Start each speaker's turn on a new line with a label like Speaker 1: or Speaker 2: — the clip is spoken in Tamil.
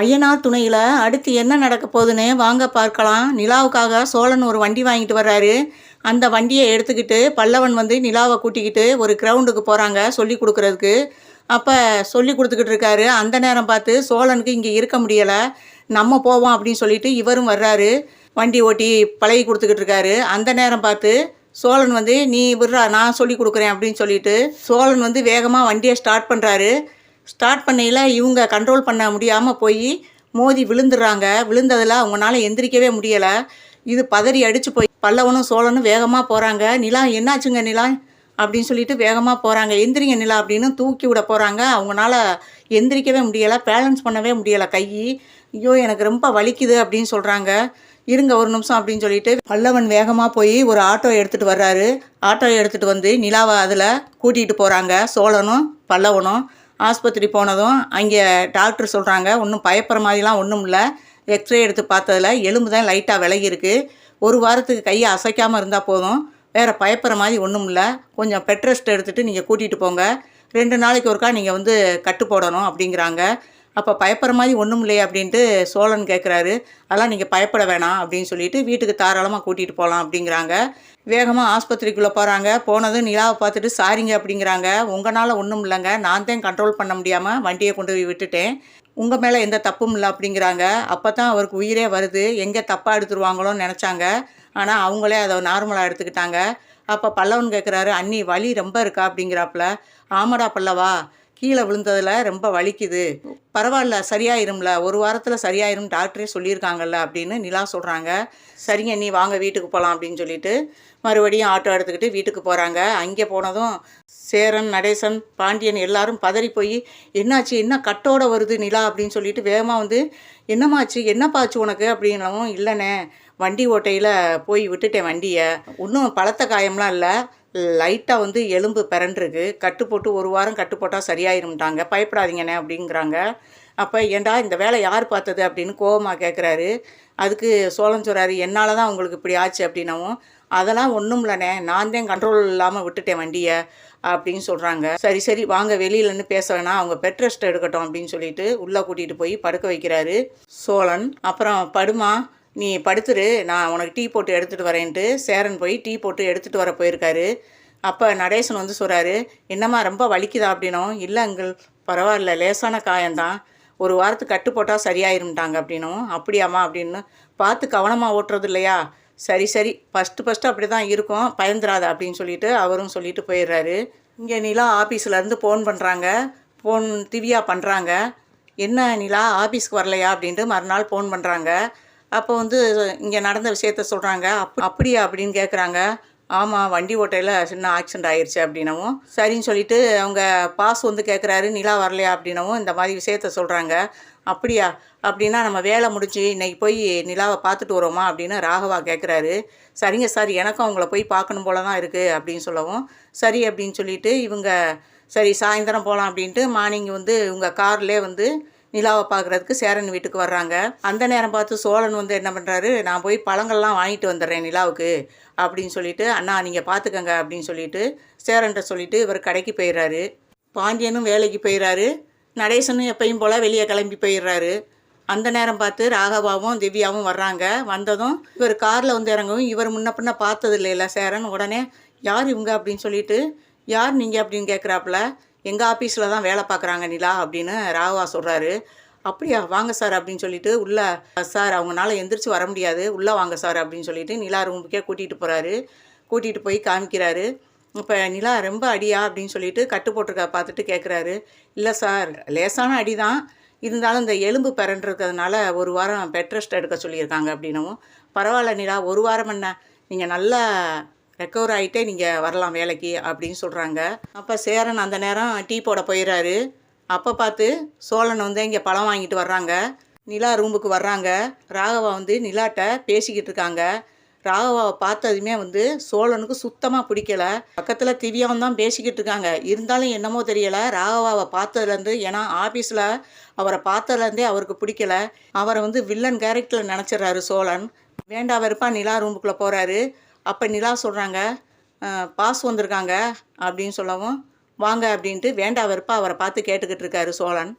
Speaker 1: ஐயனார் துணையில் அடுத்து என்ன நடக்க போகுதுன்னு வாங்க பார்க்கலாம். நிலாவுக்காக சோழன் ஒரு வண்டி வாங்கிட்டு வர்றாரு. அந்த வண்டியை எடுத்துக்கிட்டு பல்லவன் வந்து நிலாவை கூட்டிக்கிட்டு ஒரு கிரவுண்டுக்கு போகிறாங்க சொல்லி கொடுக்குறதுக்கு. அப்போ சொல்லி கொடுத்துக்கிட்டு இருக்காரு. அந்த நேரம் பார்த்து சோழனுக்கு இங்கே இருக்க முடியலை. நம்ம போவோம் அப்படின்னு சொல்லிட்டு இவரும் வர்றாரு. வண்டி ஓட்டி பழகி கொடுத்துக்கிட்டு இருக்காரு. அந்த நேரம் பார்த்து சோழன் வந்து நீ விடுறா நான் சொல்லி கொடுக்குறேன் அப்படின்னு சொல்லிட்டு சோழன் வந்து வேகமாக வண்டியை ஸ்டார்ட் பண்ணுறாரு ஸ்டார்ட் பண்ணையில் இவங்க கண்ட்ரோல் பண்ண முடியாமல் போய் மோதி விழுந்துடுறாங்க. விழுந்ததில் அவங்களால எந்திரிக்கவே முடியலை. இது பதறி அடித்து போய் பல்லவனும் சோழனும் வேகமாக போகிறாங்க நிலா என்னாச்சுங்க நிலா? அப்படின்னு சொல்லிட்டு வேகமாக போகிறாங்க எந்திரிங்க நிலா அப்படின்னு தூக்கி விட போகிறாங்க அவங்களால எந்திரிக்கவே முடியலை. பேலன்ஸ் பண்ணவே முடியலை கை. ஐயோ எனக்கு ரொம்ப வலிக்குது அப்படின்னு சொல்கிறாங்க இருங்க ஒரு நிமிஷம் அப்படின்னு சொல்லிட்டு பல்லவன் வேகமாக போய் ஒரு ஆட்டோ எடுத்துகிட்டு வர்றாரு. ஆட்டோ எடுத்துகிட்டு வந்து நிலாவை அதில் கூட்டிகிட்டு போகிறாங்க சோழனும் பல்லவனும். ஆஸ்பத்திரி போனதும் அங்கே டாக்டர் சொல்கிறாங்க ஒன்றும் பயப்படுற மாதிரிலாம் ஒன்றும் இல்லை. எக்ஸ்ரே எடுத்து பார்த்ததுல எலும்பு தான் லைட்டாக விலகியிருக்கு. ஒரு வாரத்துக்கு கையை அசைக்காமல் இருந்தால் போதும். வேறு பயப்படுற மாதிரி ஒன்றும் இல்லை. கொஞ்சம் பெட் ரெஸ்ட் எடுத்துகிட்டு நீங்கள் கூட்டிகிட்டு போங்க. ரெண்டு நாளைக்கு ஒருக்கா நீங்கள் வந்து கட்டு போடணும் அப்படிங்கிறாங்க. அப்போ பயப்படுற மாதிரி ஒன்றும் இல்லையே அப்படின்ட்டு சோழன் கேட்குறாரு அதெல்லாம் நீங்கள் பயப்பட வேணாம் அப்படின்னு சொல்லிட்டு வீட்டுக்கு தாராளமாக கூட்டிகிட்டு போகலாம் அப்படிங்கிறாங்க. வேகமாக ஆஸ்பத்திரிக்குள்ளே போகிறாங்க போனதும் நிலாவை பார்த்துட்டு சாரிங்க அப்படிங்கிறாங்க. உங்களால் ஒன்றும் இல்லைங்க. நான் தான் கண்ட்ரோல் பண்ண முடியாமல் வண்டியை கொண்டு போய் விட்டுட்டேன். உங்கள் மேலே எந்த தப்பும் இல்லை அப்படிங்கிறாங்க. அப்போ தான் அவருக்கு உயிரே வருது. எங்கே தப்பாக எடுத்துருவாங்களோன்னு நினச்சாங்க. ஆனால் அவங்களே அதை நார்மலாக எடுத்துக்கிட்டாங்க. அப்போ பல்லவன் கேட்குறாரு அண்ணி வலி ரொம்ப இருக்கா? அப்படிங்கிறாப்புல. ஆமடா பல்லவா. கீழே விழுந்ததில் ரொம்ப வலிக்குது. பரவாயில்ல சரியாயிரும்ல. ஒரு வாரத்தில் சரியாயிரும் டாக்டரே சொல்லியிருக்காங்கல்ல அப்படின்னு நிலா சொல்கிறாங்க சரிங்க நீ வாங்க வீட்டுக்கு போகலாம் அப்படின்னு சொல்லிட்டு மறுபடியும் ஆட்டோ எடுத்துக்கிட்டு வீட்டுக்கு போகிறாங்க அங்கே போனதும் சேரன் நடேசன் பாண்டியன் எல்லாரும் பதறி போய் என்னாச்சு? என்ன கட்டோட வருது நிலா? அப்படின்னு சொல்லிட்டு வேகமாக வந்து என்னமாச்சு? என்னப்பாச்சு உனக்கு? அப்படின்னவும் இல்லைண்ணே வண்டி ஓட்டையில் போய் விட்டுட்டேன் வண்டியை. இன்னும் பழத்த காயம்லாம் இல்லை. லைட்டாக வந்து எலும்பு பிறண்டிருக்கு. கட்டு போட்டு ஒரு வாரம் கட்டு போட்டால் சரியாயிரும்ட்டாங்க. பயப்படாதீங்கண்ணே அப்படிங்கிறாங்க. அப்போ ஏண்டா இந்த வேலை யார் பார்த்தது அப்படின்னு கோபமாக கேட்குறாரு அதுக்கு சோழன் சொல்கிறாரு என்னால் தான் உங்களுக்கு இப்படி ஆச்சு? அப்படின்னவும் அதெல்லாம் ஒன்றும் இல்லைண்ணே. நான் தான் கண்ட்ரோல் இல்லாமல் விட்டுட்டேன் வண்டியை. அப்படின்னு சொல்கிறாங்க சரி சரி. வாங்க வெளியிலன்னு பேச வேணாம் அவங்க பெட் ரெஸ்ட் எடுக்கட்டும். அப்படின்னு சொல்லிட்டு உள்ளே கூட்டிகிட்டு போய் படுக்க வைக்கிறாரு சோழன். அப்புறம் படுமா? நீ படுத்துரு நான் உனக்கு டீ போட்டு எடுத்துகிட்டு வரேன்ட்டு. சேரன் போய் டீ போட்டு எடுத்துகிட்டு வர போயிருக்காரு. அப்போ நடேசன் வந்து சொல்கிறாரு என்னம்மா ரொம்ப வலிக்குதா? அப்படின்னும். இல்லை எங்கள் பரவாயில்ல லேசான காயம்தான் ஒரு வாரத்துக்கு கட்டு போட்டால் சரியாயிரும்ட்டாங்க அப்படின்னும். அப்படியாம்மா அப்படின்னு பார்த்து கவனமாக ஓட்டுறது இல்லையா? சரி சரி ஃபஸ்ட்டு ஃபஸ்ட்டு அப்படி தான் இருக்கும் பயந்துராத அப்படின்னு சொல்லிட்டு அவரும் சொல்லிட்டு போயிடுறாரு. இங்கே நிலா ஆஃபீஸ்லேருந்து ஃபோன் பண்ணுறாங்க ஃபோன் திவ்யா பண்ணுறாங்க என்ன நிலா ஆஃபீஸ்க்கு வரலையா? அப்படின்ட்டு மறுநாள் ஃபோன் பண்ணுறாங்க அப்போ வந்து இங்கே நடந்த விஷயத்த சொல்கிறாங்க அப் அப்படியா அப்படின்னு கேட்குறாங்க ஆமாம் வண்டி ஓட்டையில் சின்ன ஆக்சிடென்ட் ஆயிடுச்சு அப்படின்னவும் சரின்னு சொல்லிட்டு அவங்க பாஸ் வந்து கேட்குறாரு நிலா வரலையா அப்படின்னவும் இந்த மாதிரி விஷயத்த சொல்கிறாங்க அப்படியா அப்படின்னா நம்ம வேலை முடிஞ்சு இன்றைக்கி போய் நிலாவை பார்த்துட்டு வரோமா அப்படின்னு ராகவா கேட்குறாரு சரிங்க சார் எனக்கும் அவங்கள போய் பார்க்கணும் போல தான் இருக்குது அப்படின்னு சொல்லவும் சரி அப்படின்னு சொல்லிட்டு இவங்க சரி சாயந்தரம் போகலாம் அப்படின்ட்டு மார்னிங் வந்து இவங்க கார்லேயே வந்து நிலாவை பார்க்குறதுக்கு சேரன் வீட்டுக்கு வர்றாங்க. அந்த நேரம் பார்த்து சோழன் வந்து என்ன பண்ணுறாரு நான் போய் பழங்கள்லாம் வாங்கிட்டு வந்துடுறேன் நிலாவுக்கு அப்படின்னு சொல்லிட்டு அண்ணா நீங்கள் பார்த்துக்கங்க அப்படின்னு சொல்லிட்டு சேரன்ட்ட சொல்லிட்டு இவர் கடைக்கு போயிடுறாரு. பாண்டியனும் வேலைக்கு போயிடுறாரு. நடேசனும் எப்பயும் போல் வெளியே கிளம்பி போயிடுறாரு. அந்த நேரம் பார்த்து ராகவாவும் திவ்யாவும் வர்றாங்க. வந்ததும் இவர் காரில் வந்து இறங்கவும் இவர் முன்ன பின்ன பார்த்தது இல்லைல்ல சேரன். உடனே யார் இவங்க? அப்படின்னு சொல்லிட்டு யார் நீங்கள் அப்படின்னு கேட்குறாப்புல எங்கள் ஆஃபீஸில் தான் வேலை பார்க்குறாங்க நிலா அப்படின்னு ராகவா சொல்கிறாரு அப்படியா வாங்க சார் அப்படின்னு சொல்லிட்டு உள்ளே சார் அவங்களால எந்திரிச்சு வர முடியாது. உள்ளே வாங்க சார் அப்படின்னு சொல்லிட்டு நிலா ரூமுக்கே கூட்டிகிட்டு போகிறாரு கூட்டிகிட்டு போய் காமிக்கிறாரு. இப்போ நிலா ரொம்ப அடியா அப்படின்னு சொல்லிட்டு கட்டு போட்டிருக்க பார்த்துட்டு கேட்குறாரு இல்லை சார் லேசான அடி தான் இருந்தாலும் இந்த எலும்பு பிறன்றிருக்கிறதுனால ஒரு வாரம் பெட் ரெஸ்ட் எடுக்க சொல்லியிருக்காங்க அப்படின்னவும். பரவாயில்ல நிலா ஒரு வாரம் என்ன? நீங்கள் நல்லா ரெக்கவர் ஆகிட்டே நீங்கள் வரலாம் வேலைக்கு அப்படின்னு சொல்கிறாங்க அப்போ சேரன் அந்த நேரம் டீ போட போயிடுறாரு அப்போ பார்த்து சோழன் வந்து இங்கே பழம் வாங்கிட்டு வர்றாங்க. நிலா ரூமுக்கு வர்றாங்க. ராகவா வந்து நிலாட்ட பேசிக்கிட்டு இருக்காங்க. ராகவாவை பார்த்ததுமே வந்து சோழனுக்கு சுத்தமாக பிடிக்கல. பக்கத்தில் திவ்யாவும் தான் பேசிக்கிட்டு இருக்காங்க. இருந்தாலும் என்னமோ தெரியலை ராகவாவை பார்த்ததுலேருந்து ஏன்னா ஆஃபீஸில் அவரை பார்த்ததுலேருந்தே அவருக்கு பிடிக்கல. அவரை வந்து வில்லன் கேரக்டரில் நினச்சிட்றாரு சோழன். வேண்டா வெறுப்பாக நிலா ரூமுக்குள்ளே போகிறாரு அப்போ நிலா சொல்கிறாங்க பாஸ் வந்திருக்காங்க அப்படின்னு சொல்லவும் வாங்க அப்படின்ட்டு வேண்டா வெறுப்பா அவரை பார்த்து கேட்டுக்கிட்டு இருக்காரு சோழன்.